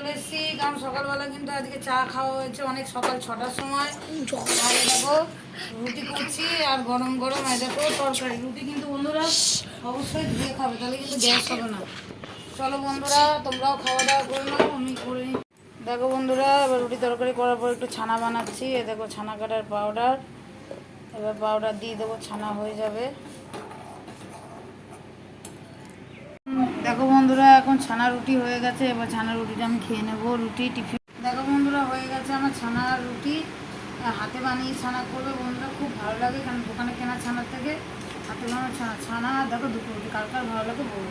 চলে এসেছি। কারণ সকালবেলা কিন্তু আজকে চা খাওয়া হয়েছে অনেক সকাল ছটার সময়। দেখো, রুটি করছি আর গরম গরম, এই দেখো তরকারি। রুটি কিন্তু বন্ধুরা অবশ্যই ধুয়ে খাবে, তাহলে কিন্তু গ্যাস হবে না। চলো বন্ধুরা, তোমরাও খাওয়া দাওয়া করে নাও, আমি করে দেখো বন্ধুরা, এবার রুটি তরকারি করার পর একটু ছানা বানাচ্ছি। এ দেখো, ছানা কাটার পাউডার এবার পাউডার দিয়ে দেবো, ছানা হয়ে যাবে। দেখো বন্ধুরা, এখন ছানা রুটি হয়ে গেছে, এবার ছানা রুটিটা আমি খেয়ে নেব। রুটি টিফিন। দেখো বন্ধুরা, হয়ে গেছে আমার ছানা রুটি। হাতে বানিয়ে ছানা করবে বন্ধুরা, খুব ভালো লাগে, কারণ দোকানে কেনা ছানার থেকে হাতে বানানো ছানা। ছানা, দেখো দুটো রুটি, কার কার ভালো লাগে বলব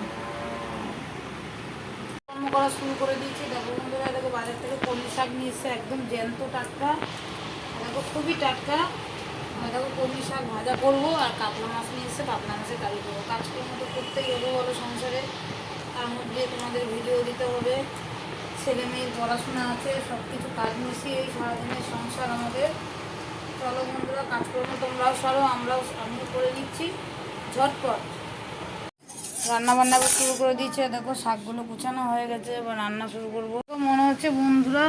করা শুরু করে দিয়েছি। দেখো বন্ধুরা, দেখো বাজার থেকে কলমি শাক নিয়ে এসছে, একদম জ্যান্ত টাটকা। দেখো খুবই টাটকা। দেখো কলমি শাক ভাজা করব আর কাতলা মাছ নিয়ে এসছে কাতলা করব করতেই বলো সংসারে। তার মধ্যে তোমাদের ভিডিও দিতে হবে। ছেলে মেয়ের পড়াশোনা আছে সব কিছু কাজ মিশিয়ে এই সারাদিনের সংসার আমাদের। চলো বন্ধুরা, কাজকর্ম তোমরাও সরো, আমরাও আমিও করে নিচ্ছি। ঝটপট। রান্না বান্না এবার শুরু করে দিয়েছে। দেখো, শাকগুলো কুচানো হয়ে গেছে, এবার রান্না শুরু করব। মনে হচ্ছে বন্ধুরা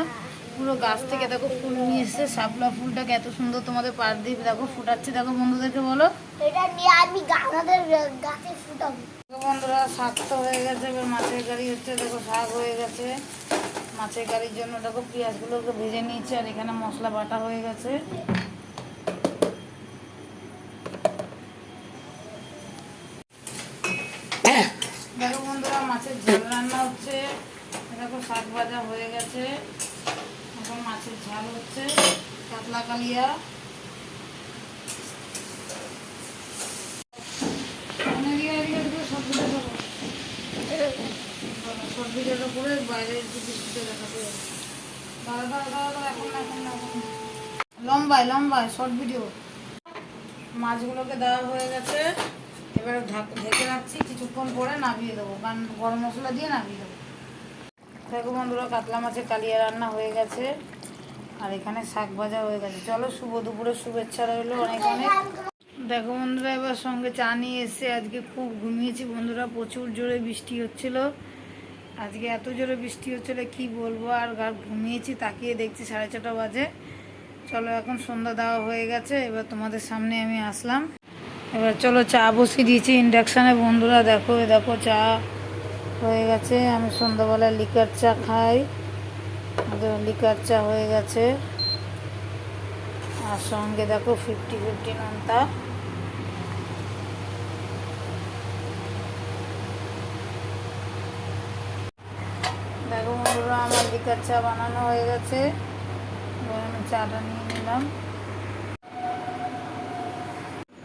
পুরো গাছ থেকে দেখো ফুল নিয়ে এসছে শাপলা ফুলটাকে এত সুন্দর তোমাদের পার দিয়ে দেখো ফুটাচ্ছে। দেখো বন্ধুদেরকে বলো। এটা নিয়ে আমি গা- আমাদের গাছে ফুটাবো। বন্ধুরা শাক তো হয়ে গেছে এবার মাছের গাড়ি হচ্ছে দেখো শাক হয়ে গেছে। মাছের গাড়ির জন্য দেখো পেঁয়াজগুলোকে ভেজে নিয়েছে আর এখানে মশলা বাটা হয়ে গেছে। দেখো বন্ধুরা মাছের ঝাল রান্না হচ্ছে। দেখো শাক ভাজা হয়ে গেছে। এখন মাছের ঝাল হচ্ছে কাতলা কালিয়া। দাঁড়া, এখন এখন এখন লম্বায় লম্বায় শর্ট ভিডিও মাছগুলোকে দেওয়া হয়ে গেছে। এবার ঢেকে রাখছি কিছুক্ষণ পরে নামিয়ে দেবো। কারণ গরম মশলা দিয়ে নামিয়ে দেবো। দেখো বন্ধুরা, কাতলা মাছের কালিয়া রান্না হয়ে গেছে। আর এখানে শাক ভাজা হয়ে গেছে। চলো, শুভ দুপুরের শুভেচ্ছা রইল অনেক অনেক। দেখো বন্ধুরা, এবার সঙ্গে চা নিয়ে এসে আজকে খুব ঘুমিয়েছি। বন্ধুরা, প্রচুর জোরে বৃষ্টি হচ্ছিল। আজকে এত জোরে বৃষ্টি হচ্ছিল, কি বলব? আর ঘুমিয়েছি, তাকিয়ে দেখছি সাড়ে ছটা বাজে। চলো, এখন সন্ধ্যা দেওয়া হয়ে গেছে। এবার তোমাদের সামনে আমি আসলাম। এবার চলো, চা বসিয়ে দিয়েছি ইন্ডাকশানে। বন্ধুরা, দেখো দেখো চা হয়ে গেছে। আমি সন্ধ্যাবেলা লিকার চা খাই। লিকার চা হয়ে গেছে। আর সঙ্গে দেখো ফিফটি ফিফটি নোনতা। দেখো বন্ধুরা, আমার লিকার চা বানানো হয়ে গেছে। আমি চাটা নিয়ে নিলাম।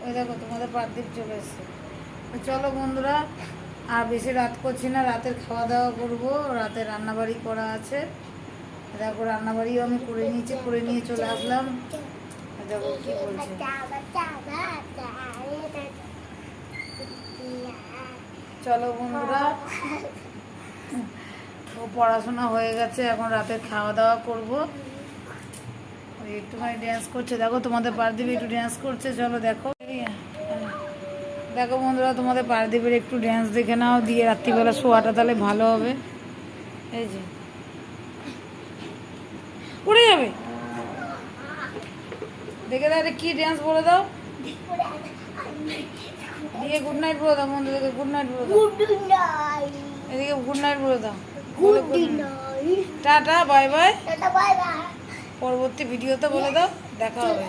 ওই দেখো তোমাদের পারদীপ চলে এসছে। চলো বন্ধুরা আর বেশি রাত করছি না, রাতের খাওয়া দাওয়া করব, রাতে রান্নাবাড়ি করা আছে। দেখো, রান্নাবাড়িও আমি করে নিয়েছি, করে নিয়ে চলে আসলাম। দেখো কি বলছে। চলো বন্ধুরা, ও পড়াশোনা হয়ে গেছে, এখন রাতের খাওয়া দাওয়া করব একটুখানি ড্যান্স করছে। দেখো, তোমাদের পারদীপ একটু ড্যান্স করছে। চলো দেখো। দেখো বন্ধুরা তোমাদের পারদীপের একটু ড্যান্স দেখে নাও দিয়ে রাত্রিবেলা শোয়াটা তাহলে ভালো হবে। এই যে। উড়ে যাবে? দেখে দাও কি ড্যান্স বলে দাও। দিয়ে গুড নাইট বলে দাও বন্ধুদেরকে গুড নাইট বলে দাও। এদিকে গুড নাইট বলে দাও। টাটা বাই বাই পরবর্তী ভিডিওতে বলে দাও দেখা হবে।